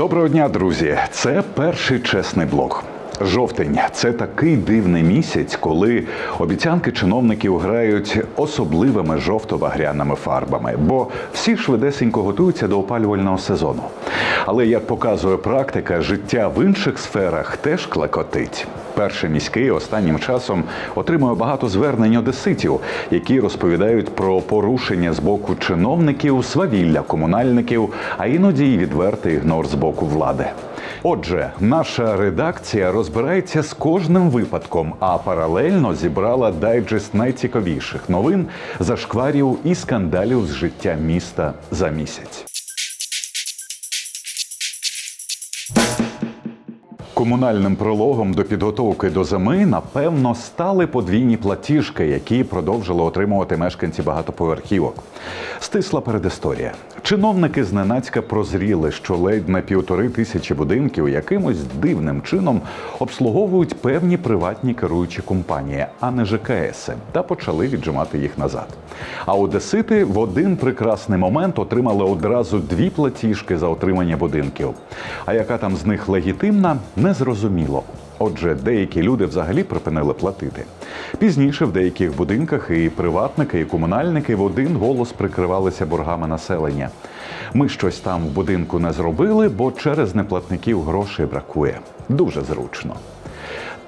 Доброго дня, друзі! Це перший чесний блог. Жовтень це такий дивний місяць, коли обіцянки чиновників грають особливими жовто-багряними фарбами, бо всі швидесенько готуються до опалювального сезону. Але як показує практика, життя в інших сферах теж клекотить. Перший міський останнім часом отримує багато звернень одеситів, які розповідають про порушення з боку чиновників, свавілля комунальників, а іноді й відвертий ігнор з боку влади. Отже, наша редакція розбирається з кожним випадком, а паралельно зібрала дайджест найцікавіших новин, зашкварів і скандалів з життя міста за місяць. Комунальним прологом до підготовки до зими напевно стали подвійні платіжки, які продовжили отримувати мешканці багатоповерхівок. Стисла передісторія. Чиновники зненацька прозріли, що ледь на півтори тисячі будинків якимось дивним чином обслуговують певні приватні керуючі компанії, а не ЖКС, та почали віджимати їх назад. А одесити в один прекрасний момент отримали одразу дві платіжки за отримання будинків. А яка там з них легітимна, не зрозуміло. Отже, деякі люди взагалі припинили платити. Пізніше в деяких будинках і приватники, і комунальники в один голос прикривалися боргами населення. Ми щось там в будинку не зробили, бо через неплатників грошей бракує. Дуже зручно.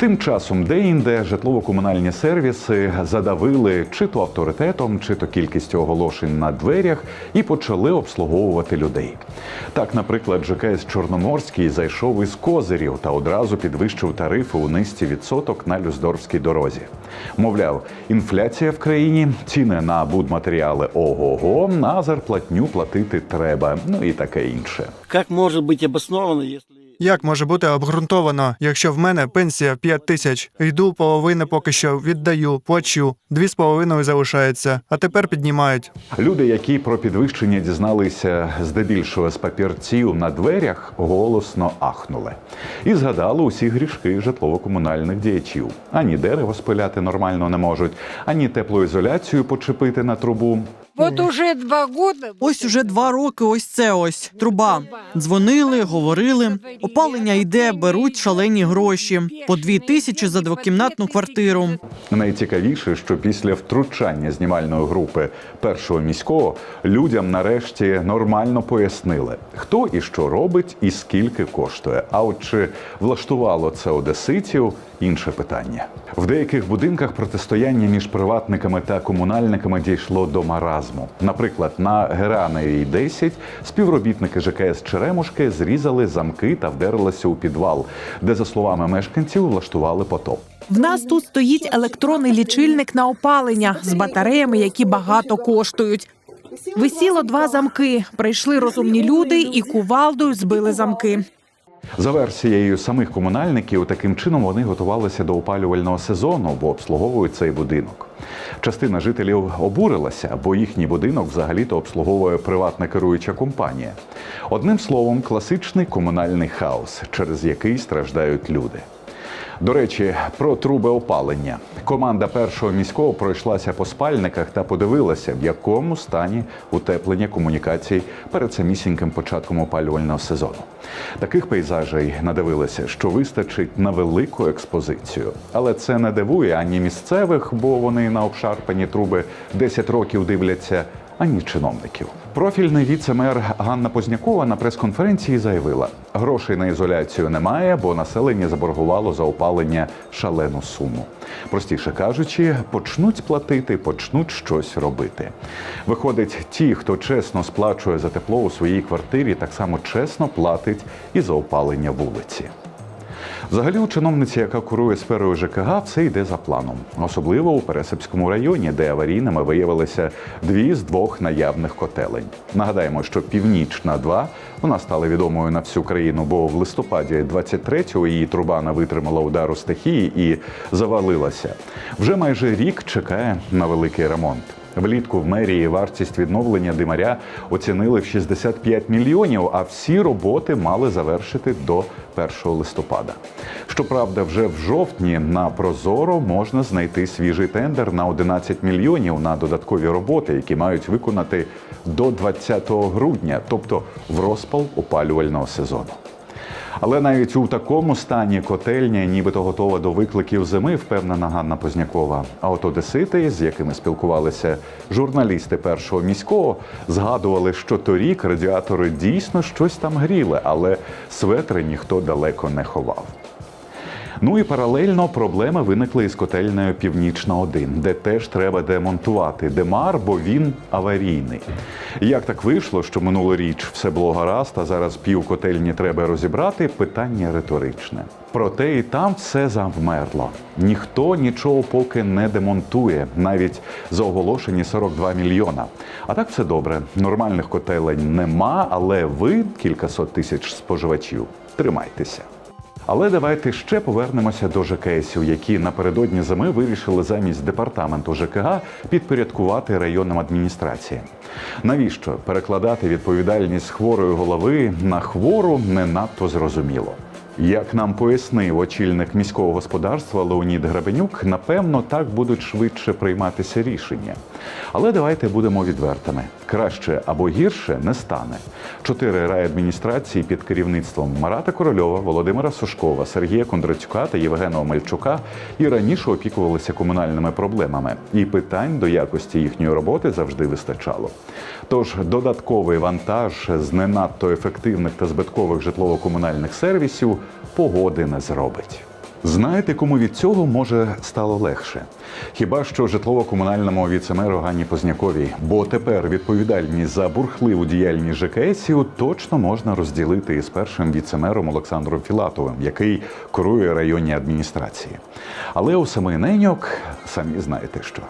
Тим часом де-інде житлово-комунальні сервіси задавили чи то авторитетом, чи то кількістю оголошень на дверях і почали обслуговувати людей. Так, наприклад, ЖКС Чорноморський зайшов із козирів та одразу підвищив тарифи у низці відсоток на Люздорфській дорозі. Мовляв, інфляція в країні, ціни на будматеріали ого-го, на зарплатню платити треба, ну і таке інше. Как может быть обосновано, если... Як може бути обґрунтовано, якщо в мене пенсія 5 тисяч, йду половини поки що віддаю, плачу, дві з половиною залишається, а тепер піднімають. Люди, які про підвищення дізналися здебільшого з папірців на дверях, голосно ахнули і згадали усі грішки житлово-комунальних діячів. Ані дерево спиляти нормально не можуть, ані теплоізоляцію почепити на трубу. Вот уже два года. Ось уже два роки. Ось це ось труба. Дзвонили, говорили. Опалення йде, беруть шалені гроші по дві тисячі за двокімнатну квартиру. Найцікавіше, що після втручання знімальної групи першого міського людям нарешті нормально пояснили, хто і що робить, і скільки коштує. А от чи влаштувало це одеситів інше питання. В деяких будинках протистояння між приватниками та комунальниками дійшло до маразму. Наприклад, на Гераневій 10 співробітники ЖКС Черемушки зрізали замки та вдерлися у підвал, де, за словами мешканців, влаштували потоп. В нас тут стоїть електронний лічильник на опалення з батареями, які багато коштують. Висіло два замки. Прийшли розумні люди і кувалдою збили замки. За версією самих комунальників, таким чином вони готувалися до опалювального сезону, бо обслуговують цей будинок. Частина жителів обурилася, бо їхній будинок взагалі-то обслуговує приватна керуюча компанія. Одним словом, класичний комунальний хаос, через який страждають люди. До речі, про труби опалення. Команда першого міського пройшлася по спальниках та подивилася, в якому стані утеплення комунікацій перед самісіньким початком опалювального сезону. Таких пейзажей надивилися, що вистачить на велику експозицію. Але це не дивує ані місцевих, бо вони на обшарпані труби 10 років дивляться ані чиновників. Профільний віце-мер Ганна Познякова на прес-конференції заявила: грошей на ізоляцію немає, бо населення заборгувало за опалення шалену суму. Простіше кажучи, почнуть платити, почнуть щось робити. Виходить, ті, хто чесно сплачує за тепло у своїй квартирі, так само чесно платить і за опалення вулиці. Взагалі, у чиновниці, яка курує сферою ЖКГ, все йде за планом, особливо у Пересипському районі, де аварійними виявилися дві з двох наявних котелень. Нагадаємо, що північна 2 вона стала відомою на всю країну, бо в листопаді 23-го її труба не витримала удару стихії і завалилася. Вже майже рік чекає на великий ремонт. Влітку в мерії вартість відновлення димаря оцінили в 65 мільйонів, а всі роботи мали завершити до 1 листопада. Щоправда, вже в жовтні на Прозоро можна знайти свіжий тендер на 11 мільйонів на додаткові роботи, які мають виконати до 20 грудня, тобто в розпал опалювального сезону. Але навіть у такому стані котельня нібито готова до викликів зими, впевнена Ганна Познякова. А от одесити, з якими спілкувалися журналісти першого міського, згадували, що торік радіатори дійсно щось там гріли, але светри ніхто далеко не ховав. Ну і паралельно проблеми виникли із котельнею Північна 1, де теж треба демонтувати демар, бо він аварійний. Як так вийшло, що минулоріч все було гаразд, а зараз пів котельні треба розібрати? Питання риторичне. Проте і там все завмерло. Ніхто нічого поки не демонтує, навіть за оголошені 42 мільйона. А так все добре. Нормальних котелень нема, але ви кількасот тисяч споживачів. Тримайтеся. Але давайте ще повернемося до ЖКСів, які напередодні зими вирішили замість департаменту ЖКГ підпорядкувати районним адміністраціям. Навіщо перекладати відповідальність хворої голови на хвору не надто зрозуміло. Як нам пояснив очільник міського господарства Леонід Грабенюк, напевно, так будуть швидше прийматися рішення. Але давайте будемо відвертими: краще або гірше не стане. Чотири райадміністрації під керівництвом Марата Корольова, Володимира Сушкова, Сергія Кондратюка та Євгена Омельчука і раніше опікувалися комунальними проблемами, і питань до якості їхньої роботи завжди вистачало. Тож додатковий вантаж з не надто ефективних та збиткових житлово-комунальних сервісів погоди не зробить. Знаєте, кому від цього може стало легше? Хіба що житлово-комунальному віцемеру Ганні Позняковій, бо тепер відповідальність за бурхливу діяльність ЖКСів точно можна розділити із першим віцемером Олександром Філатовим, який керує районні адміністрації. Але у самий неньок самі знаєте що.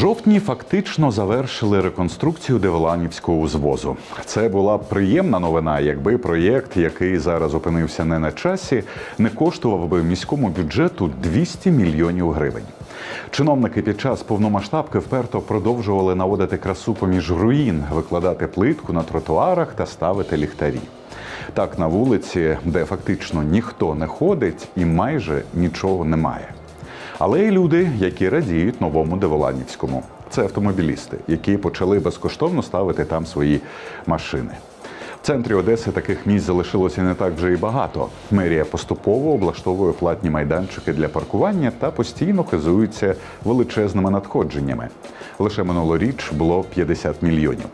Жовтні фактично завершили реконструкцію Деволанівського узвозу. Це була б приємна новина, якби проєкт, який зараз опинився не на часі, не коштував би міському бюджету 200 мільйонів гривень. Чиновники під час повномасштабки вперто продовжували наводити красу поміж руїн, викладати плитку на тротуарах та ставити ліхтарі. Так на вулиці, де фактично ніхто не ходить і майже нічого немає. Але й люди, які радіють новому Деволанівському. Це автомобілісти, які почали безкоштовно ставити там свої машини. В центрі Одеси таких місць залишилося не так вже і багато. Мерія поступово облаштовує платні майданчики для паркування та постійно хизується величезними надходженнями. Лише минулоріч було 50 мільйонів.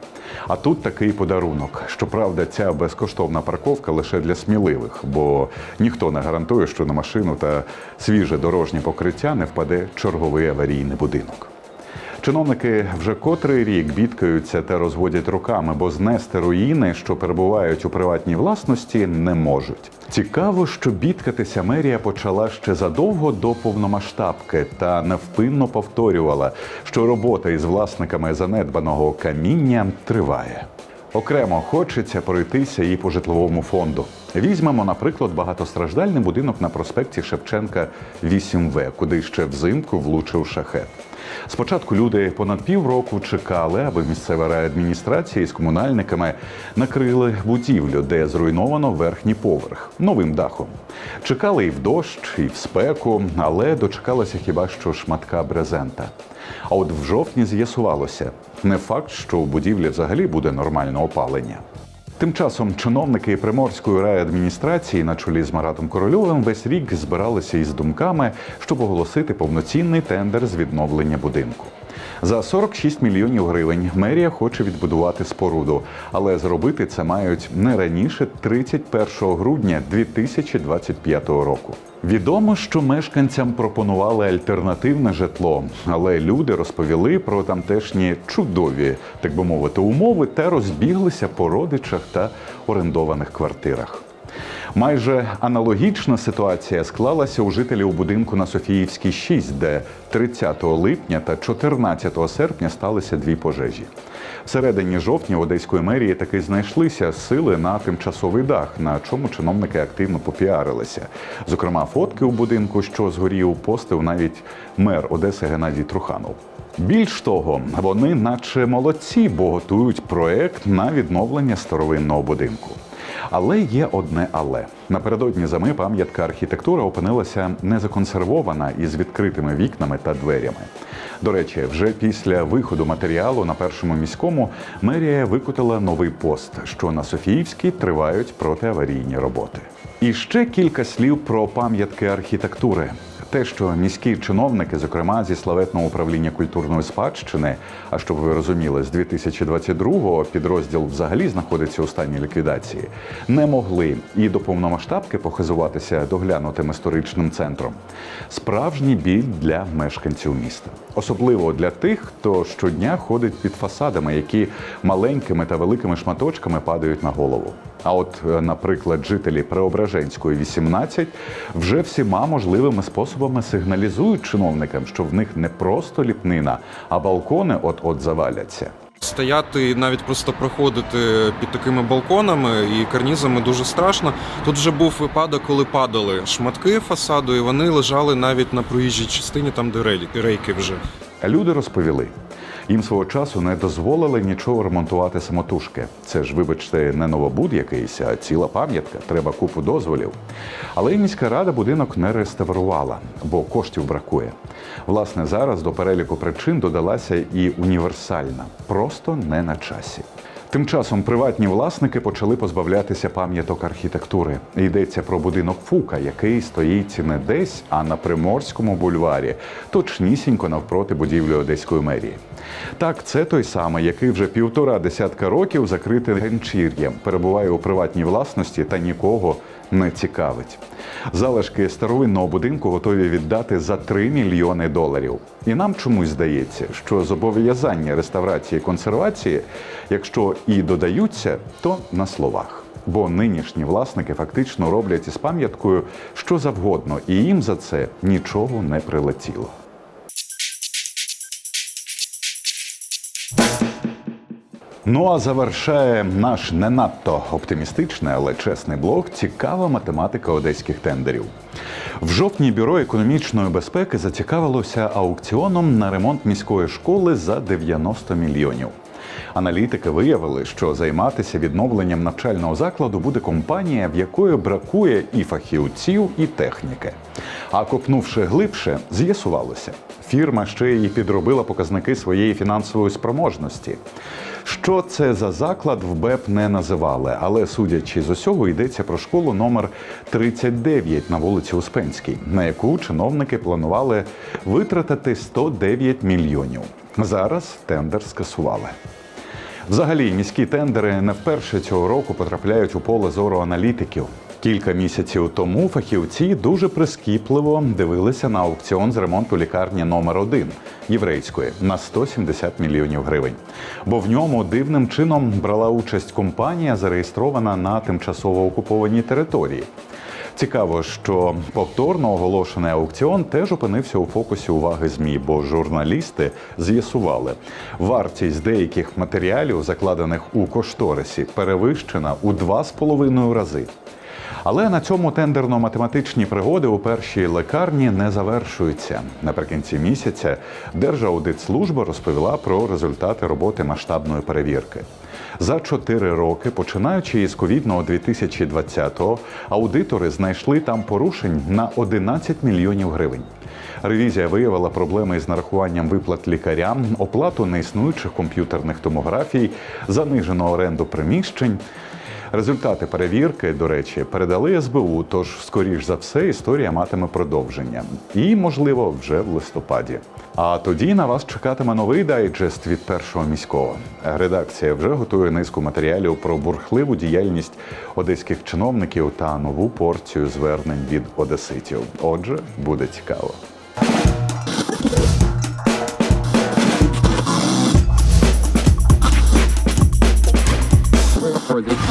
А тут такий подарунок. Щоправда, ця безкоштовна парковка лише для сміливих, бо ніхто не гарантує, що на машину та свіже дорожнє покриття не впаде черговий аварійний будинок. Чиновники вже котрий рік бідкаються та розводять руками, бо знести руїни, що перебувають у приватній власності, не можуть. Цікаво, що бідкатися мерія почала ще задовго до повномасштабки та невпинно повторювала, що робота із власниками занедбаного каміння триває. Окремо хочеться пройтися і по житловому фонду. Візьмемо, наприклад, багатостраждальний будинок на проспекті Шевченка 8В, куди ще взимку влучив шахет. Спочатку люди понад півроку чекали, аби місцева райадміністрація з комунальниками накрили будівлю, де зруйновано верхній поверх новим дахом. Чекали і в дощ, і в спеку, але дочекалися хіба що шматка брезента. А от в жовтні з'ясувалося, не факт, що у будівлі взагалі буде нормальне опалення. Тим часом чиновники Приморської райадміністрації на чолі з Маратом Корольовим весь рік збиралися із думками, щоб оголосити повноцінний тендер з відновлення будинку. За 46 мільйонів гривень мерія хоче відбудувати споруду, але зробити це мають не раніше 31 грудня 2025 року. Відомо, що мешканцям пропонували альтернативне житло, але люди розповіли про тамтешні чудові, так би мовити, умови та розбіглися по родичах та орендованих квартирах. Майже аналогічна ситуація склалася у жителів будинку на Софіївській 6, де 30 липня та 14 серпня сталися дві пожежі. Всередині жовтня Одеської мерії таки знайшлися сили на тимчасовий дах, на чому чиновники активно попіарилися. Зокрема, фотки у будинку, що згорів, постив навіть мер Одеси Геннадій Труханов. Більш того, вони, наче молодці, бо готують проект на відновлення старовинного будинку. Але є одне але напередодні зими пам'ятка архітектури опинилася не законсервована із відкритими вікнами та дверями. До речі, вже після виходу матеріалу на першому міському мерія викотила новий пост, що на Софіївській тривають протиаварійні роботи. І ще кілька слів про пам'ятки архітектури. Те, що міські чиновники, зокрема зі славетного управління культурної спадщини, а щоб ви розуміли, з 2022-го підрозділ взагалі знаходиться у стані ліквідації, не могли і до повномасштабки похизуватися доглянутим історичним центром. Справжній біль для мешканців міста, особливо для тих, хто щодня ходить під фасадами, які маленькими та великими шматочками падають на голову. А от, е, наприклад, жителі Преображенської 18 вже всіма можливими способами сигналізують чиновникам, що в них не просто ліпнина, а балкони от-от заваляться. Стояти і навіть просто проходити під такими балконами і карнізами дуже страшно. Тут вже був випадок, коли падали шматки фасаду, і вони лежали навіть на проїжджій частині, там де рейки- рейки вже. Люди розповіли. Їм свого часу не дозволили нічого ремонтувати самотужки. Це ж, вибачте, не новобуд якийсь, а ціла пам'ятка. Треба купу дозволів. Але міська рада будинок не реставрувала, бо коштів бракує. Власне, зараз до переліку причин додалася і універсальна, просто не на часі. Тим часом приватні власники почали позбавлятися пам'яток архітектури. Йдеться про будинок Фука, який стоїть не десь, а на Приморському бульварі, точнісінько навпроти будівлі Одеської мерії. Так, це той самий, який вже півтора десятка років закритий ганчір'ям, перебуває у приватній власності та нікого не цікавить. Залишки старовинного будинку готові віддати за 3 мільйони доларів. І нам чомусь здається, що зобов'язання реставрації і консервації, якщо і додаються, то на словах. Бо нинішні власники фактично роблять із пам'яткою що завгодно, і їм за це нічого не прилетіло. Ну а завершає наш не надто оптимістичний, але чесний блог цікава математика одеських тендерів. В жовтні бюро економічної безпеки зацікавилося аукціоном на ремонт міської школи за 90 мільйонів. Аналітики виявили, що займатися відновленням навчального закладу буде компанія, в якої бракує і фахівців, і техніки. А копнувши глибше, з'ясувалося, фірма ще й підробила показники своєї фінансової спроможності. Що це за заклад в БЕП не називали, але судячи з усього, йдеться про школу номер 39 на вулиці Успенській, на яку чиновники планували витратити 109 мільйонів. Зараз тендер скасували. Взагалі, міські тендери не вперше цього року потрапляють у поле зору аналітиків. Кілька місяців тому фахівці дуже прискіпливо дивилися на аукціон з ремонту лікарні номер 1 єврейської на 170 мільйонів гривень. Бо в ньому дивним чином брала участь компанія, зареєстрована на тимчасово окупованій території. Цікаво, що повторно оголошений аукціон теж опинився у фокусі уваги ЗМІ, бо журналісти з'ясували, вартість деяких матеріалів, закладених у кошторисі, перевищена у 2,5 рази. Але на цьому тендерно-математичні пригоди у першій лекарні не завершуються. Наприкінці місяця Держаудитслужба розповіла про результати роботи масштабної перевірки. За чотири роки, починаючи із ковідного 2020-го, аудитори знайшли там порушень на 11 мільйонів гривень. Ревізія виявила проблеми із нарахуванням виплат лікарям, оплату неіснуючих комп'ютерних томографій, занижену оренду приміщень. Результати перевірки, до речі, передали СБУ, тож, скоріш за все, історія матиме продовження. І, можливо, вже в листопаді. А тоді на вас чекатиме новий дайджест від першого міського. Редакція вже готує низку матеріалів про бурхливу діяльність одеських чиновників та нову порцію звернень від одеситів. Отже, буде цікаво. for this